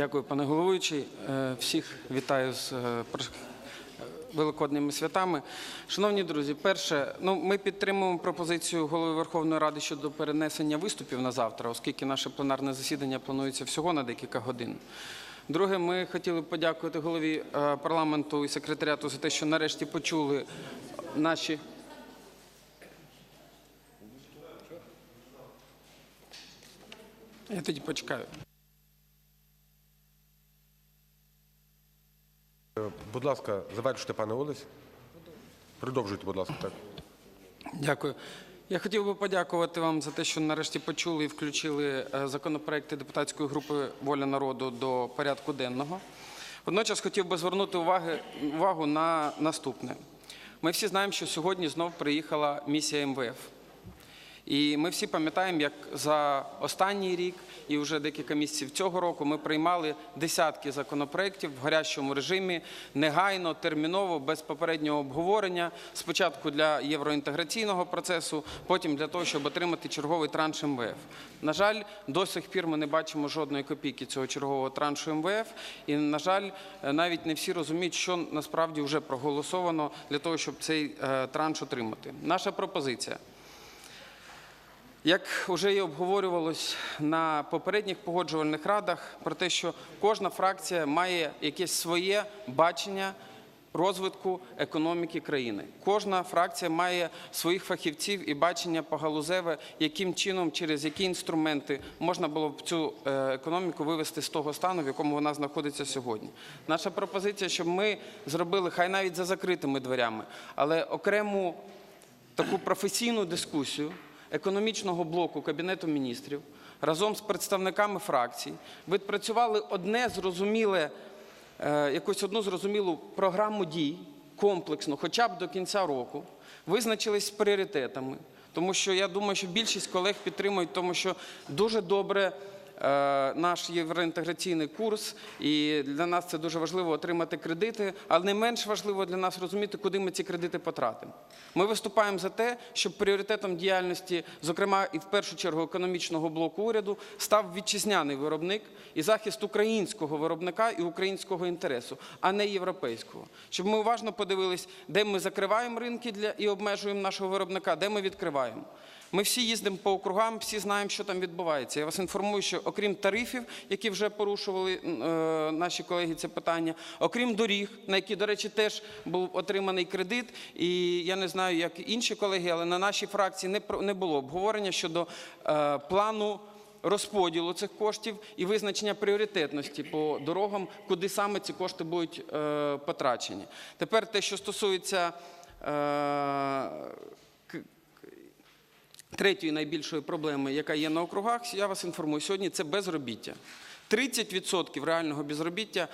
Дякую, пане головуючий. Е, Всіх вітаю з е, великодними святами. Шановні друзі, перше, ну ми підтримуємо пропозицію голови Верховної Ради щодо перенесення виступів на завтра, оскільки наше пленарне засідання планується всього на декілька годин. Друге, ми хотіли подякувати голові е, парламенту і секретаріату за те, що нарешті почули наші. Я тоді почекаю. Будь ласка, завершуйте, пане Олесь. Продовжуйте, будь ласка, так. Дякую. Я хотів би подякувати вам за те, що нарешті почули і включили е, законопроекти депутатської групи Воля народу до порядку денного. Водночас хотів би звернути уваги, увагу на наступне. Ми всі знаємо, що сьогодні знов приїхала місія МВФ. І ми всі пам'ятаємо, як за останній рік і вже декілька місяців цього року ми приймали десятки законопроєктів в гарячому режимі, негайно, терміново, без попереднього обговорення. Спочатку для євроінтеграційного процесу, потім для того, щоб отримати черговий транш МВФ. На жаль, до сих пір ми не бачимо жодної копійки цього чергового траншу МВФ. І, на жаль, навіть не всі розуміють, що насправді вже проголосовано для того, щоб цей е, транш отримати. Наша пропозиція. Як вже і обговорювалось на попередніх погоджувальних радах, про те, що кожна фракція має якесь своє бачення розвитку економіки країни. Кожна фракція має своїх фахівців і бачення погалузеве, яким чином, через які інструменти можна було б цю е, економіку вивести з того стану, в якому вона знаходиться сьогодні. Наша пропозиція, щоб ми зробили, хай навіть за закритими дверями, але окрему таку професійну дискусію економічного блоку Кабінету міністрів разом з представниками фракцій відпрацювали одне зрозуміле, е, якусь одну зрозумілу програму дій комплексно, хоча б до кінця року, визначились з пріоритетами. Тому що я думаю, що більшість колег підтримують, тому що дуже добре наш євроінтеграційний курс, і для нас це дуже важливо отримати кредити, але не менш важливо для нас розуміти, куди ми ці кредити потратимо. Ми виступаємо за те, щоб пріоритетом діяльності, зокрема і в першу чергу економічного блоку уряду, став вітчизняний виробник і захист українського виробника і українського інтересу, а не європейського. Щоб ми уважно подивились, де ми закриваємо ринки для і обмежуємо нашого виробника, де ми відкриваємо. Ми всі їздимо по округам, всі знаємо, що там відбувається. Я вас інформую, що окрім тарифів, які вже порушували е, наші колеги це питання, окрім доріг, на які, до речі, теж був отриманий кредит, і я не знаю, як інші колеги, але на нашій фракції не, було обговорення щодо е, плану розподілу цих коштів і визначення пріоритетності по дорогам, куди саме ці кошти будуть е, потрачені. Тепер те, що стосується третьої найбільшої проблеми, яка є на округах, я вас інформую сьогодні, це безробіття. 30% реального безробіття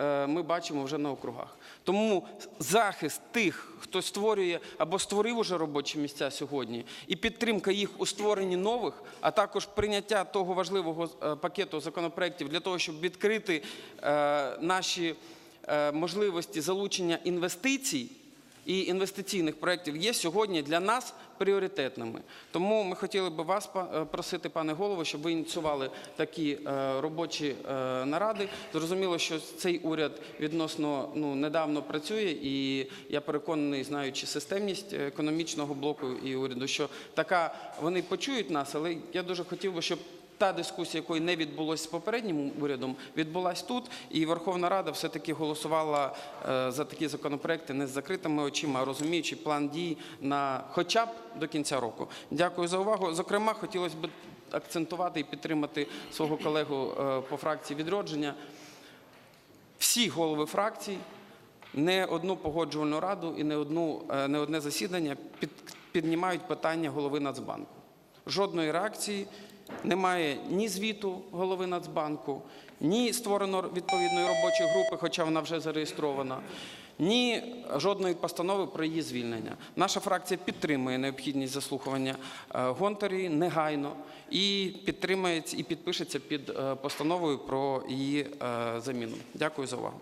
е, ми бачимо вже на округах. Тому захист тих, хто створює або створив уже робочі місця сьогодні, і підтримка їх у створенні нових, а також прийняття того важливого е, пакету законопроєктів для того, щоб відкрити е, наші можливості залучення інвестицій і інвестиційних проєктів є сьогодні для нас пріоритетними. Тому ми хотіли би вас е, просити, пане голово, щоб ви ініціювали такі е, робочі е, наради. Зрозуміло, що цей уряд відносно ну, недавно працює, і я переконаний, знаючи системність економічного блоку і уряду, що така вони почують нас, але я дуже хотів би, щоб та дискусія, якої не відбулося з попереднім урядом, відбулась тут, і Верховна Рада все-таки голосувала е, за такі законопроекти не з закритими очима, а розуміючи план дій на хоча б до кінця року. Дякую за увагу. Зокрема, хотілося б акцентувати і підтримати свого колегу е, по фракції відродження. Всі голови фракцій не одну погоджувальну раду і не, одну, е, не одне засідання під, піднімають питання голови Нацбанку. Жодної реакції немає ні звіту голови Нацбанку, ні створено відповідної робочої групи, хоча вона вже зареєстрована, ні жодної постанови про її звільнення. Наша фракція підтримує необхідність заслухування е, Гонтарі негайно і підтримує і підпишеться під е, постановою про її е, заміну. Дякую за увагу.